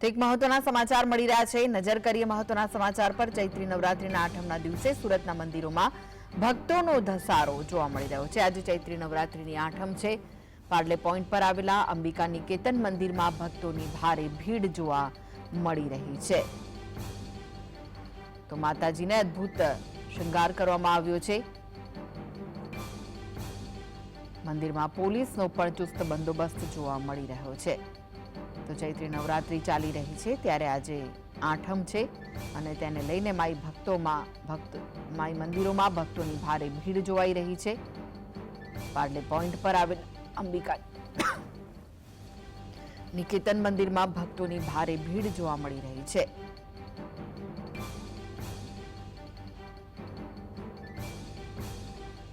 તો એક મહત્વના સમાચાર મળી રહ્યા છે. નજર કરીએ મહત્વના સમાચાર પર. ચૈત્રી નવરાત્રીના આઠમના દિવસે સુરતના મંદિરોમાં ભક્તોનો ધસારો જોવા મળી રહ્યો છે. આજે ચૈત્રી નવરાત્રીની આઠમ છે. પાર્લે પોઈન્ટ પર આવેલા અંબિકા નિકેતન મંદિરમાં ભક્તોની ભારે ભીડ જોવા મળી રહી છે. તો માતાજીને અદ્ભુત શૃંગાર કરવામાં આવ્યો છે. મંદિરમાં પોલીસનો પણ ચુસ્ત બંદોબસ્ત જોવા મળી રહ્યો છે. તો ચૈત્રી નવરાત્રી ચાલી રહી છે. ત્યારે આજે આઠમ છે અને તેને લઈને માઈ ભક્તોમાં ભક્ત, માઈ મંદિરોમાં ભક્તોની ભારે ભીડ જોવાઈ રહી છે. પાર્લે પોઈન્ટ પર આવેલ અંબિકા નિકેતન મંદિરમાં ભક્તોની ભારે ભીડ જોવા મળી રહી છે.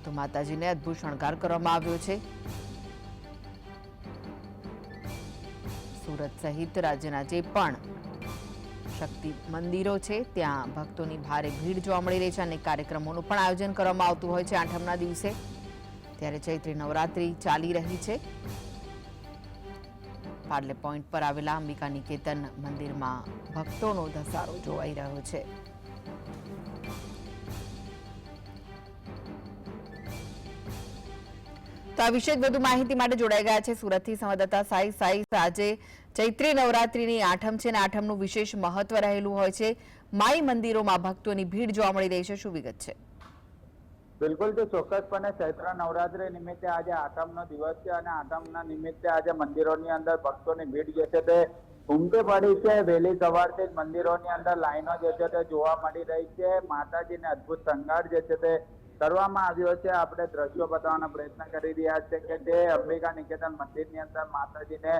તો માતાજીને અદ્ભુત શણગાર કરવામાં આવ્યો છે. સુરત સહિત રાજ્યના જે પણ શક્તિ મંદિરો છે, ત્યાં ભક્તોની ભારે ભીડ જોવા મળી રહી છે અને કાર્યક્રમોનું પણ આયોજન કરવામાં આવતું હોય છે આઠમના દિવસે. ત્યારે ચૈત્રી નવરાત્રી ચાલી રહી છે. પાર્લે પોઈન્ટ પર આવેલા અંબિકા નિકેતન મંદિરમાં ભક્તોનો ધસારો જોવાઈ રહ્યો છે. તો આ વિશે વધુ માહિતી માટે જોડાઈ ગયા છે સુરતથી સંવાદદાતા સાઈ. સાઈ, આજે ચૈત્રી નવરાત્રીની આઠમ છે અને આઠમનું વિશેષ મહત્વ રહેલું હોય છે. માઈ મંદિરોમાં ભક્તોની ભીડ જોવા મળી રહી છે. શું વિગત છે. બિલકુલ તો ચોક્કસપણે ચૈત્ર નવરાત્રી નિમિત્તે આજે આઠમનો દિવસ છે અને આઠમના નિમિત્તે આજે મંદિરોની અંદર ભક્તોની ભીડ જે છે તે ઉમટે પડી છે. વહેલી સવારથી જ મંદિરોની અંદર લાઈનો જે છે તે જોવા મળી રહી છે. માતાજીને અદભુત શણગાર જે છે તે કરવામાં આવ્યો છે. આપણે દ્રશ્યો બતાવવાનો પ્રયત્ન કરી રહ્યા છે કે જે અંબિકા નિકેતન મંદિરની અંદર માતાજીને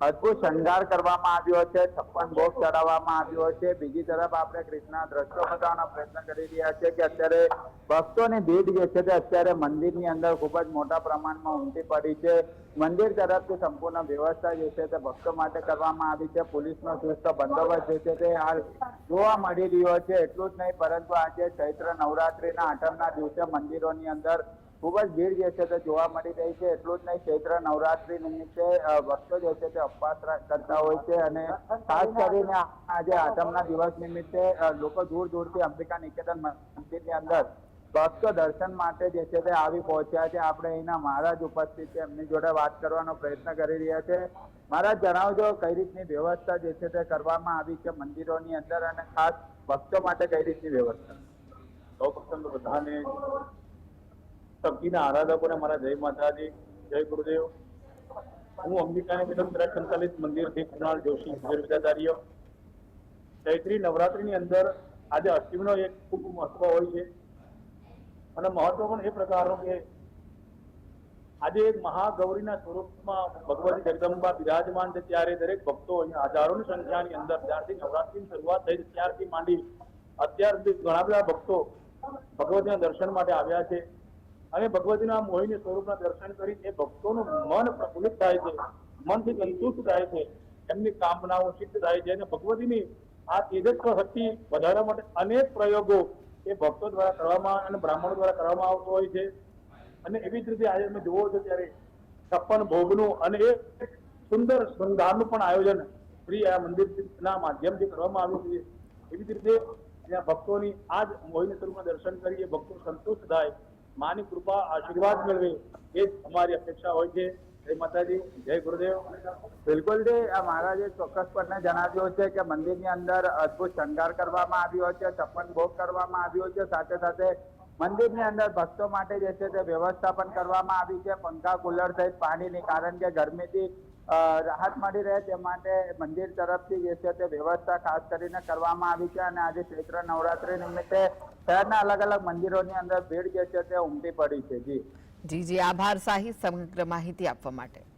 અદભુત શણગાર કરવામાં આવ્યો છે. છપ્પન ભોગ ચડાવવામાં આવ્યો છે. બીજી તરફ આપણે કૃષ્ણ દ્રશ્યો બતાવવાનો પ્રયત્ન કરી રહ્યા છે કે અત્યારે ભક્તોની ભીડ જે છે તે અત્યારે મંદિરની અંદર ખૂબ જ મોટા પ્રમાણમાં ઉમટી પડી છે. મંદિર તરફથી સંપૂર્ણ વ્યવસ્થા જે છે તે ભક્તો માટે કરવામાં આવી છે. પોલીસનો ચુસ્ત બંદોબસ્ત જે છે તે હાલ જોવા મળી રહ્યો છે. એટલું જ નહીં, પરંતુ આજે ચૈત્ર નવરાત્રિના આઠમના દિવસે મંદિરોની અંદર ખૂબ જ ભીડ જે છે તે જોવા મળી રહી છે. એટલું જ નહીં, ચૈત્ર નવરાત્રી નિમિત્તે ભક્તો જે છે તે ઉપવાસ કરતા હોય છે અને ખાસ કરીને આજે આઠમના દિવસ નિમિત્તે લોકો દૂર દૂરથી અંબિકા નિકેતન મંદિરની અંદર ભક્તો દર્શન માટે જે છે તે આવી પહોંચ્યા છે. આપણે અહીંના મહારાજ ઉપસ્થિત છે. એમની જોડે વાત કરવાનો પ્રયત્ન કરી રહ્યા છે. મહારાજ, જણાવજો કઈ રીતની વ્યવસ્થા જે છે તે કરવામાં આવી છે મંદિરોની અંદર અને ખાસ ભક્તો માટે કઈ રીતની વ્યવસ્થા? સૌપ્રથમ બધાને શક્તિના આરાધકોને મારા જય માતાજી, જય ગુરુદેવ. હું અંબિકાને મિલન દ્રઢ સંચાલિત મંદિરથી કૃણાલ જોશી વિદ્યાધારીઓ ચૈત્રી નવરાત્રીની અંદર આજે અષ્ટમીનો એક ખૂબ મહત્વ હોય છે. અને મહત્વ પણ એ પ્રકારનું કે આજે મહાગૌરીના સ્વરૂપમાં ભગવતી જગદંબા બિરાજમાન છે ત્યારે દરેક ભક્તો અહીંયા હજારોની સંખ્યાની અંદર જ્યારથી નવરાત્રીની શરૂઆત થઈ ત્યારથી માંડી અત્યાર સુધી ઘણા બધા ભક્તો ભગવતીના દર્શન માટે આવ્યા છે. અને ભગવતીના મોહિની સ્વરૂપના દર્શન કરી એ ભક્તોનું મન પ્રફુલ્લિત થાય છે. મનથી સંતુષ્ટ થાય છે. એમની કામનાઓ સિદ્ધ થાય છે. અને ભગવતીની આ તેજસ્વ શક્તિ વધારવા માટે અનેક પ્રયોગો એ ભક્તો દ્વારા કરવામાં અને બ્રાહ્મણો દ્વારા કરવામાં આવતો હોય છે. અને એવી જ રીતે આજે તમે જુઓ છો ત્યારે છપ્પન ભોગનું અને એક સુંદર શૃંગારનું પણ આયોજન શ્રી આ મંદિરના માધ્યમથી કરવામાં આવ્યું છે. એવી જ રીતે ત્યાં ભક્તોની આ જ મોહિની સ્વરૂપના દર્શન કરીએ, ભક્તો સંતુષ્ટ થાય, માની કૃપા, આશીર્વાદ મેળવે, એ જ અમારી અપેક્ષા હોય છે. જય માતાજી, જય ગુરુદેવ. બિલકુલ જી આ મહારાજે ચોક્કસપણે જણાવ્યું છે કે મંદિરની અંદર અદભુત શણગાર કરવામાં આવ્યો છે તપન ભોગ કરવામાં આવ્યો છે, સાથે સાથે મંદિરની અંદર ભક્તો માટે જે છે તે વ્યવસ્થા પણ કરવામાં આવી છે, પંખા, કુલર સહિત પાણીની, કારણ કે ગરમીથી રાહત મળી રહે તે માટે મંદિર તરફથી જે છે તે વ્યવસ્થા ખાસ કરીને કરવામાં આવી છે અને આજે ચૈત્ર નવરાત્રી નિમિત્તે શહેરના અલગ અલગ મંદિરોની અંદર ભીડ જે છે તે ઉમટી પડી છે. જી. જી જી આભાર સાહી સમગ્ર માહિતી આપવા માટે.